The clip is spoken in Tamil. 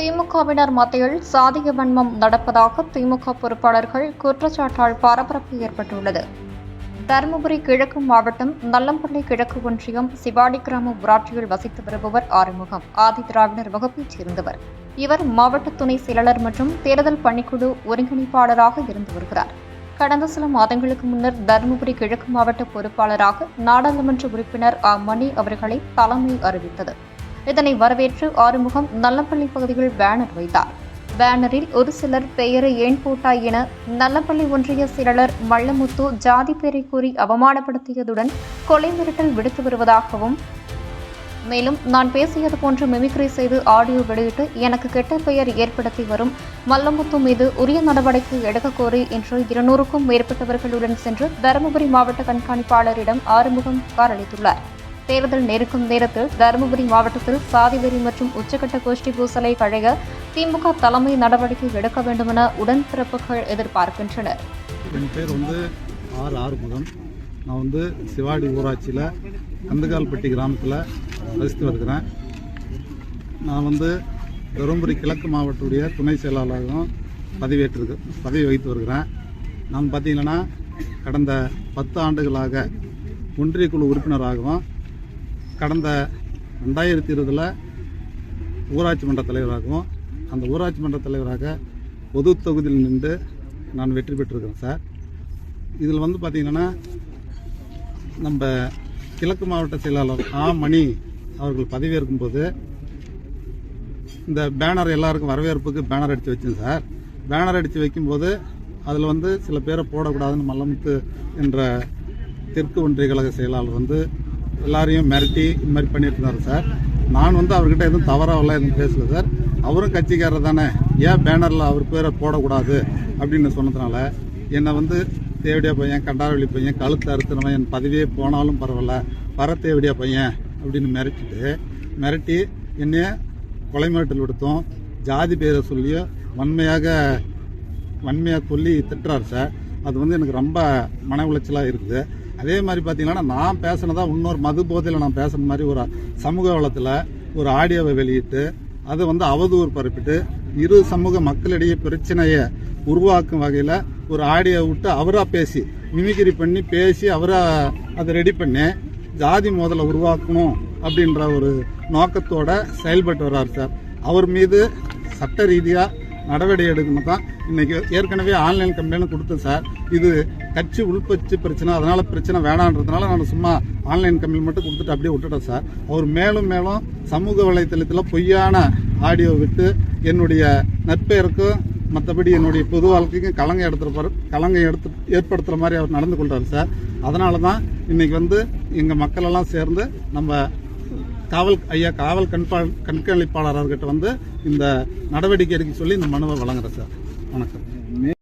திமுகவினர் மத்தியில் சாதிய வன்மம் நடப்பதாக திமுக பொறுப்பாளர்கள் குற்றச்சாட்டால் பரபரப்பு ஏற்பட்டுள்ளது. தருமபுரி கிழக்கு மாவட்டம் நல்லம்பள்ளி கிழக்கு ஒன்றியம் சிவாடி கிராம ஊராட்சியில் வசித்து வருபவர் ஆறுமுகம். ஆதி திராவிடர் வகுப்பைச் சேர்ந்தவர். இவர் மாவட்ட துணை செயலாளர் மற்றும் தேர்தல் பணிக்குழு ஒருங்கிணைப்பாளராக இருந்து வருகிறார். கடந்த சில மாதங்களுக்கு முன்னர் தருமபுரி கிழக்கு மாவட்ட பொறுப்பாளராக நாடாளுமன்ற உறுப்பினர் அ மணி அவர்களை தலைமை அறிவித்தது. இதனை வரவேற்று ஆறுமுகம் நல்லப்பள்ளி பகுதியில் பேனர் வைத்தார். பேனரில் ஒரு சிலர் பெயரை ஏன் போட்டாய் என நல்லப்பள்ளி ஒன்றிய செயலர் மல்லமுத்து ஜாதி பெயரை கூறி அவமானப்படுத்தியதுடன் கொலை மிரட்டல் விடுத்து வருவதாகவும் மேலும் நான் பேசியது போன்று மிமிக்ரி செய்து ஆடியோ வெளியிட்டு எனக்கு கெட்ட பெயர் ஏற்படுத்தி வரும் மல்லமுத்து மீது உரிய நடவடிக்கை எடுக்க கோரி இன்று இருநூறுக்கும் மேற்பட்டவர்களுடன் சென்று தருமபுரி மாவட்ட கண்காணிப்பாளரிடம் ஆறுமுகம் புகார் அளித்துள்ளார் தேர்தல் நெருக்கும் நேரத்தில் தருமபுரி மாவட்டத்தில் சாதிவெறி மற்றும் உச்சக்கட்ட கோஷ்டி பூசலை கழக திமுக தலைமை நடவடிக்கை எடுக்க வேண்டுமென உடன்பிறப்புகள் எதிர்பார்க்கின்றனர். என் பேர் வந்து ஆர் ஆறுமுகம். நான் வந்து சிவாடி ஊராட்சியில் கந்துகால்பட்டி கிராமத்தில் வசித்து வருகிறேன். நான் வந்து தருமபுரி கிழக்கு மாவட்டத்துடைய துணை செயலாளராகவும் பதவியேற்று பதவி வகித்து வருகிறேன். நான் பார்த்தீங்கன்னா கடந்த பத்து ஆண்டுகளாக ஒன்றிய குழு உறுப்பினராகவும் கடந்த ரெண்டாயிரத்தி இருபதில் ஊராட்சி மன்ற தலைவராகவும் அந்த ஊராட்சி மன்ற தலைவராக பொது தொகுதியில் நின்று நான் வெற்றி பெற்றிருக்கிறேன் சார். இதில் வந்து பார்த்திங்கன்னா நம்ம கிழக்கு மாவட்ட செயலாளர் ஆ. மணி அவர்கள் பதவியேற்கும் போது இந்த பேனர் எல்லாருக்கும் வரவேற்புக்கு பேனர் அடித்து வச்சேன் சார். பேனர் அடித்து வைக்கும்போது அதில் வந்து சில பேரை போடக்கூடாதுன்னு மல்லமுத்து என்ற தெற்கு ஒன்றிய கழக செயலாளர் வந்து எல்லாரையும் மிரட்டி இந்த மாதிரி பண்ணிட்டு இருந்தார் சார். நான் வந்து அவர்கிட்ட எதுவும் தவறாகலாம் எதுவும் பேசல சார். அவரும் கட்சிக்காரர் தானே. ஏன் பேனரில் அவர் பேரை போடக்கூடாது அப்படின்னு சொன்னதுனால என்னை வந்து தேவடியா பையன் கண்டாவளி பையன் கழுத்து அறுத்துனவன் என் பதவியே போனாலும் பரவாயில்ல வர தேவடியா பையன் அப்படின்னு மிரட்டிட்டு மிரட்டி என்னைய கொலை மிரட்டல் விடுத்தோம் ஜாதி பேரை சொல்லியும் வன்மையாக வன்மையாக சொல்லி திட்டுறாரு சார். அது வந்து எனக்கு ரொம்ப மன உளைச்சலாக இருக்குது. அதே மாதிரி பார்த்தீங்கன்னா நான் பேசினதா இன்னொரு மது போதையில் நான் பேசுன மாதிரி ஒரு சமூக வளத்தில் ஒரு ஆடியோவை வெளியிட்டு அதை வந்து அவதூறு பரப்பிட்டு இரு சமூக மக்களிடையே பிரச்சனையை உருவாக்கும் வகையில் ஒரு ஆடியோ விட்டு அவராக பேசி மிமிகிரி பண்ணி பேசி அவராக அதை ரெடி பண்ணி ஜாதி மோதலை உருவாக்கணும் அப்படின்ற ஒரு நோக்கத்தோட செயல்பட்டு வர்றார் சார். அவர் மீது சட்ட ரீதியாக நடவடிக்கை எடுக்கணும் தான் இன்னைக்கு ஏற்கனவே ஆன்லைன் கம்ப்ளைண்ட் கொடுத்தேன் சார். இது கட்சி உள்பட்சி பிரச்சனை அதனால பிரச்சனை வேணான்றதுனால நான் சும்மா ஆன்லைன் கம்ப்ளைண்ட் மட்டும் கொடுத்துட்டு அப்படியே விட்டுட்டேன் சார். அவர் மேலும் மேலும் சமூக வலைத்தளத்தில் பொய்யான ஆடியோ விட்டு என்னுடைய நற்பெயருக்கும் மற்றபடி என்னுடைய பொது வாழ்க்கைக்கும் கலங்க எடுத்துருப்பார் கலங்க எடுத்து ஏற்படுத்துகிற மாதிரி அவர் நடந்து கொள்றாரு சார். அதனால தான் இன்னைக்கு வந்து எங்கள் மக்களெல்லாம் சேர்ந்து நம்ம காவல் ஐயா காவல் கண்பா கண்காணிப்பாளர் அவர்கிட்ட வந்து இந்த நடவடிக்கை எடுக்க சொல்லி இந்த மனுவை வழங்குறேன் சார். வணக்கம்.